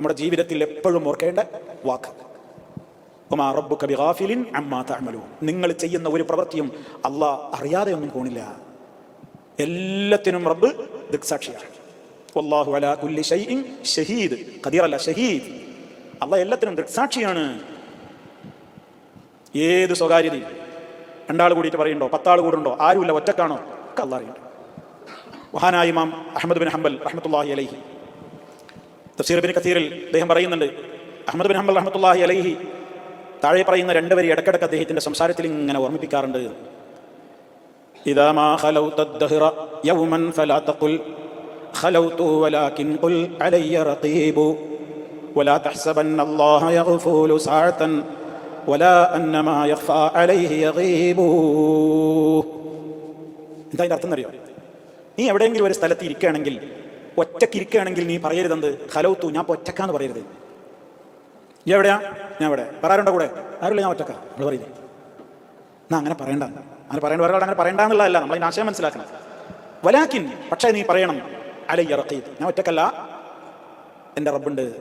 നമ്മുടെ ജീവിതത്തിൽ എപ്പോഴും ഓർക്കേണ്ട വാക്ക്. അമ്മാ നിങ്ങൾ ചെയ്യുന്ന ഒരു പ്രവൃത്തിയും അള്ളാഹ് അറിയാതെ ഒന്നും പോണില്ല. എല്ലാത്തിനും റബ്ബ് ദൃക്സാക്ഷിയാണ്. അലാ കുല്ലി ഷൈഇൻ ഷഹീദ്. എല്ലാത്തിനും ദൃക്സാക്ഷിയാണ്. ഏത് സ്വകാര്യതയും രണ്ടാൾ കൂടിയിട്ട് പറയുന്നുണ്ടോ? പത്താൾ കൂടുണ്ടോ ആരുമില്ല ഒറ്റക്കാണോ ഒക്കെ അള്ളാഹ് അറിയണ്ട മഹാനായ ഇമാം അഹമ്മദ് ബിൻ ഹംബൽ റഹ്മത്തുള്ളാഹി അലൈഹി. തഫ്സീർ ബിൻ കസീറിൽ അദ്ദേഹം പറയുന്നുണ്ട് അഹമ്മദ് ബിൻ ഹംബൽ റഹമത്തുല്ലാഹി അലൈഹി താഴെ പറയുന്ന രണ്ട് വരി ഇടക്കിടക്ക് അദ്ദേഹത്തിന്റെ സംസാരത്തിൽ ഇങ്ങനെ ഓർമ്മിപ്പിക്കാറുണ്ട്. എന്താ അതിന്റെ അർത്ഥം അറിയോ നീ എവിടെയെങ്കിലും ഒരു സ്ഥലത്ത് ഇരിക്കുകയാണെങ്കിൽ ഒറ്റയ്ക്ക് ഇരിക്കുകയാണെങ്കിൽ നീ പറയരുതെന്ത്? ഹലൗത്തു ഞാൻ ഒറ്റക്കാന്ന് പറയരുത്. നീ എവിടെയാ? ഞാൻ എവിടെ പറയാറുണ്ടോ കൂടെ? ആരുമില്ല ഞാൻ ഒറ്റക്ക. നമ്മൾ പറയുന്നത് എന്നാ അങ്ങനെ പറയണ്ട. അങ്ങനെ പറയേണ്ട ഒരാളോട് അങ്ങനെ പറയണ്ടെന്നുള്ളതല്ല നമ്മൾ അതിന് ആശയം മനസ്സിലാക്കണം. വലാക്കിൻ പക്ഷേ നീ പറയണം അല ഇറക്കീത് ഞാൻ ഒറ്റക്കല്ല. എന്റെ റബ്ബുണ്ട്.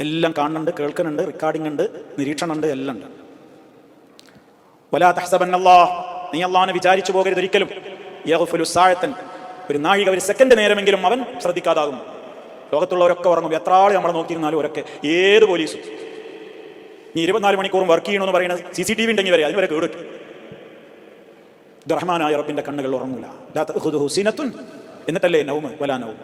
എല്ലാം കാണുന്നുണ്ട് കേൾക്കുന്നുണ്ട് റെക്കോർഡിംഗ് ഉണ്ട് നിരീക്ഷണം ഉണ്ട് എല്ലാം ഉണ്ട്. വലാ തഹസബൻ അല്ലാ നീ അള്ളാഹിനെ വിചാരിച്ചു പോകരുത് ഒരിക്കലും. ഒരു നാഴിക ഒരു സെക്കൻഡ് നേരമെങ്കിലും അവൻ ശ്രദ്ധിക്കാതാകും ലോകത്തുള്ളവരൊക്കെ ഉറങ്ങും. എത്ര ആൾ നമ്മളെ നോക്കിയിരുന്നാലും അവരൊക്കെ ഏത് പോലീസും. നീ ഇരുപത്തിനാല് മണിക്കൂറും വർക്ക് ചെയ്യണമെന്ന് പറയുന്ന സി സി ടി വി ഉണ്ടെങ്കിൽ വരെ അതിന് വരെ കേടും റഹ്മാനായ റബ്ബിന്റെ കണ്ണുകൾ ഉറങ്ങൂല. എന്നിട്ടല്ലേ നൗമ്? വലാ നൗം